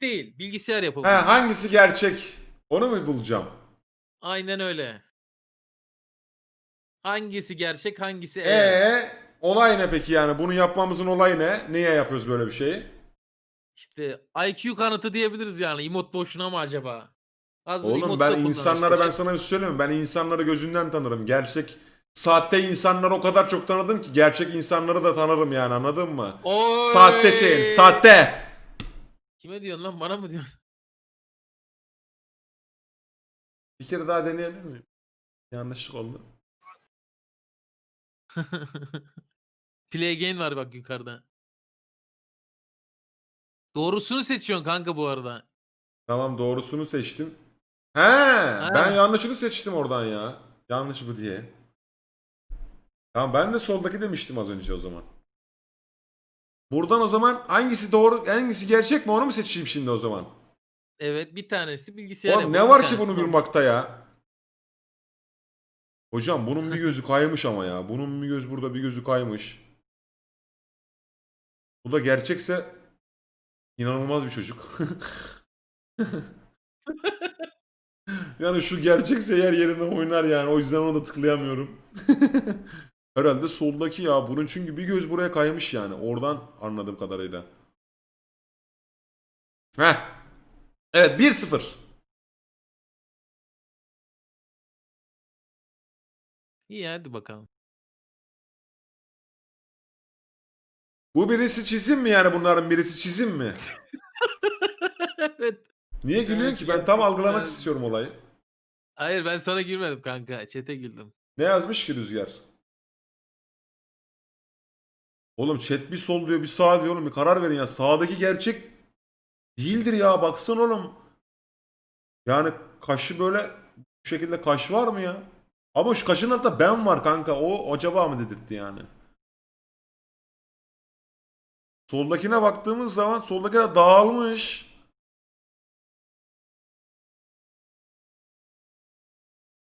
gerçek değil. Bilgisayar yapımı. He, hangisi gerçek? Onu mu bulacağım? Aynen öyle. Hangisi gerçek hangisi eğer. Ee, olay ne peki yani? Bunu yapmamızın olayı ne? Niye yapıyoruz böyle bir şeyi? İşte IQ kanıtı diyebiliriz yani. Emot boşuna mı acaba? Hazır Oğlum ben işte. ben sana bir şey söyleyeyim mi? Ben insanları gözünden tanırım. Gerçek sahte insanları o kadar çok tanıdım ki gerçek insanları da tanırım yani anladın mı? Oy! Sahtesin, sahte. Kime diyorsun lan bana mı diyorsun? Bir kere daha deneyebilir miyim? Yanlışlık oldu. Play again var bak yukarıda. Doğrusunu seçiyorsun kanka bu arada. Tamam doğrusunu seçtim. He, ben yanlışını seçtim oradan ya. Yanlış bu diye. Tamam ben de soldaki demiştim az önce o zaman. Buradan o zaman hangisi doğru, hangisi gerçek mi onu mu seçeyim şimdi o zaman? Evet bir tanesi bilgisayar Oğlum ne var ki bunu bulmakta ya? Hocam bunun bir gözü kaymış ama ya. Bunun bir göz burada bir gözü kaymış. Bu da gerçekse inanılmaz bir çocuk. yani şu gerçekse yer yerinden oynar yani. O yüzden ona da tıklayamıyorum. Herhalde soldaki ya. Bunun çünkü bir göz buraya kaymış yani. Oradan anladığım kadarıyla. Heh. Evet 1-0. İyi hadi bakalım. Bu birisi çizim mi yani bunların birisi çizim mi? evet. Niye gülüyorsun ki? Ben tam algılamak istiyorum olayı. Hayır ben sana girmedim kanka. Çete girdim. Ne yazmış ki Rüzgar? Oğlum chat bir sol diyor bir sağ diyor oğlum bir karar verin ya. Sağdaki gerçek değildir ya baksana oğlum. Yani kaşı böyle bu şekilde kaş var mı ya? Ama şu kaşın altında ben var kanka. O acaba mı dedirtti yani? Soldakine baktığımız zaman soldaki de dağılmış.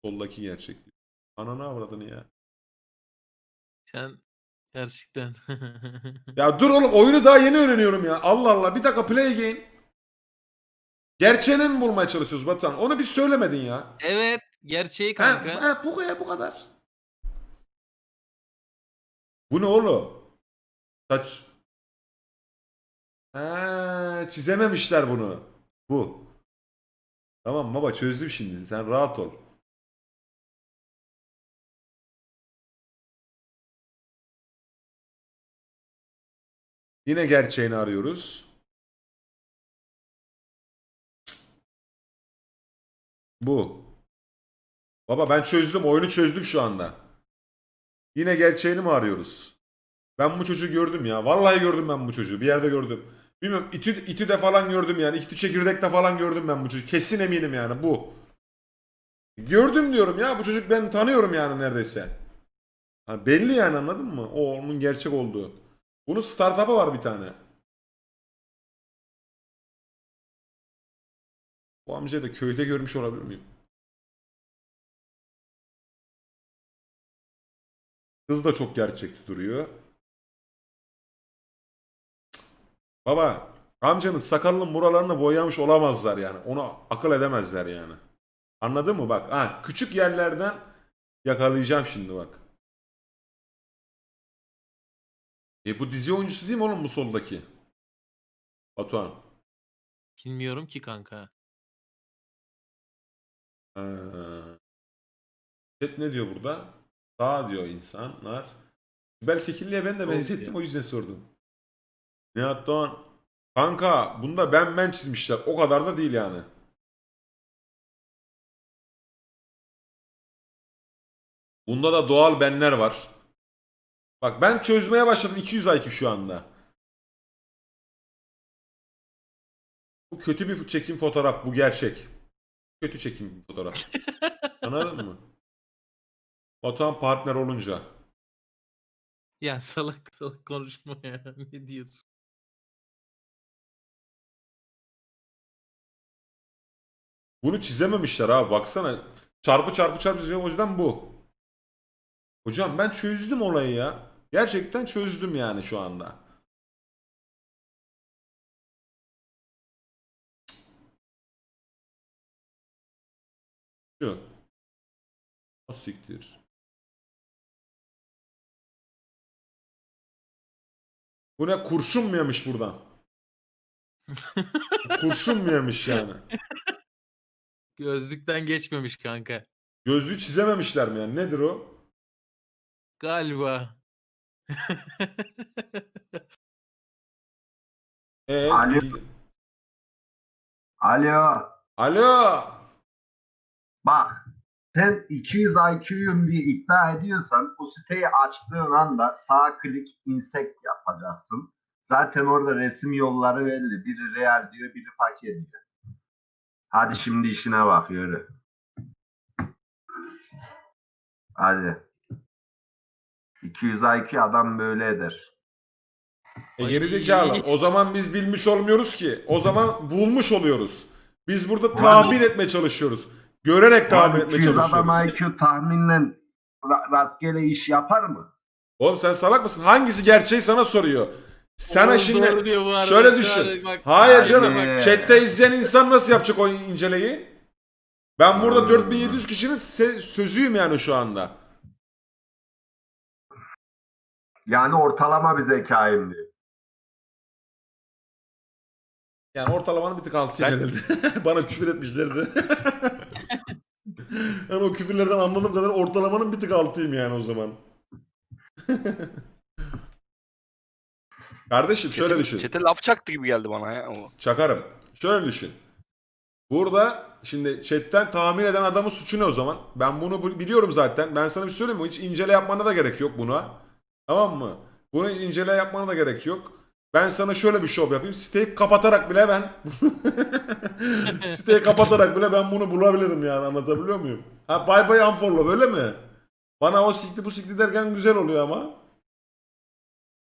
Soldaki gerçek. Ananı avradını ya. Sen gerçekten. Ya dur oğlum oyunu daha yeni öğreniyorum ya. Allah Allah bir dakika play again. Gerçeğini mi bulmaya çalışıyoruz Batuhan? Onu bir söylemedin ya. evet gerçeği Ha, kanka. ha, bu, kadar, bu kadar. Bu ne oğlum? Saç. Ha, çizememişler bunu. Bu. Tamam baba çözdüm şimdi. Sen rahat ol. Yine gerçeğini arıyoruz. Bu. Baba ben çözdüm. Oyunu çözdük şu anda. Yine gerçeğini mi arıyoruz? Ben bu çocuğu gördüm ya. Vallahi gördüm ben bu çocuğu. Bir yerde gördüm. Bilmiyorum. İTÜ, İTÜ'de falan gördüm yani. İTÜ çekirdekte falan gördüm ben bu çocuğu. Kesin eminim yani bu. Gördüm diyorum ya. Bu çocuk ben tanıyorum yani neredeyse. Ha, belli yani anladın mı? O onun gerçek olduğu. Bunun startup'ı var bir tane. Bu amcayı da köyde görmüş olabilir miyim? Kız da çok gerçekçi duruyor. Baba, amcanın sakalının buralarını boyamış olamazlar yani. Onu akıl edemezler yani. Anladın mı bak? Ha, küçük yerlerden yakalayacağım şimdi bak. E bu dizi oyuncusu değil mi oğlum bu soldaki? Batuhan. Bilmiyorum ki kanka. Ee, chat ne diyor burada? Sağ diyor insanlar. Sibel Kekilli'ye ben de Sol benzettim diyor. o yüzden sordum. Nihat Doğan. Kanka bunda ben ben çizmişler. O kadar da değil yani. Bunda da doğal benler var. Bak ben çözmeye başladım 200 IQ şu anda. Bu kötü bir çekim fotoğraf. Bu gerçek. Kötü çekim fotoğraf. Anladın mı? Batuhan partner olunca. Ya salak salak konuşma ya. Ne diyorsun? Bunu çizememişler abi baksana. Çarpı çarpı çarpı çiziyor o yüzden bu. Hocam ben çözdüm olayı ya. Gerçekten çözdüm yani şu anda. Şu. O siktir. Bu ne kurşun mu yemiş buradan? kurşun mu yemiş yani? Gözlükten geçmemiş kanka. Gözlüğü çizememişler mi yani? Nedir o? Galiba. Ee, Alo. Alo. Alo. Bak sen 200 IQ'yum diye iddia ediyorsan o siteyi açtığın anda sağ klik insect yapacaksın. Zaten orada resim yolları belli. Biri real diyor, biri fakir diyor. Hadi şimdi işine bak yürü. Hadi. 200 IQ adam böyle eder. E gerizekalı. O zaman biz bilmiş olmuyoruz ki. O zaman bulmuş oluyoruz. Biz burada tahmin etmeye çalışıyoruz. Görerek tahmin etmeye 200 adam çalışıyoruz. IQ tahminle ra- rastgele iş yapar mı? Oğlum sen salak mısın? Hangisi gerçeği sana soruyor. Sana Oğlum şimdi doğru diyor bu arada. şöyle düşün. Bak. Hayır Haydi. canım. Chat'te izleyen insan nasıl yapacak o inceleyi? Ben burada Hmm. 4700 kişinin se- sözüyüm yani şu anda. Yani ortalama bir zekayım diyor. Yani ortalamanın bir tık altıyım Sen- herhalde. Bana küfür etmişlerdi. yani o küfürlerden anladığım kadar ortalamanın bir tık altıyım yani o zaman. Kardeşim şöyle Çete- düşün. Çete laf çaktı gibi geldi bana ya. O. Çakarım. Şöyle düşün. Burada şimdi chatten tahmin eden adamın suçu ne o zaman? Ben bunu bu- biliyorum zaten. Ben sana bir söyleyeyim mi? Hiç incele yapmana da gerek yok buna. Tamam mı? Bunu incele yapmana da gerek yok. Ben sana şöyle bir şov yapayım. Siteyi kapatarak bile ben siteyi kapatarak bile ben bunu bulabilirim yani anlatabiliyor muyum? Ha bay bay unfollow öyle mi? Bana o sikti bu sikti derken güzel oluyor ama.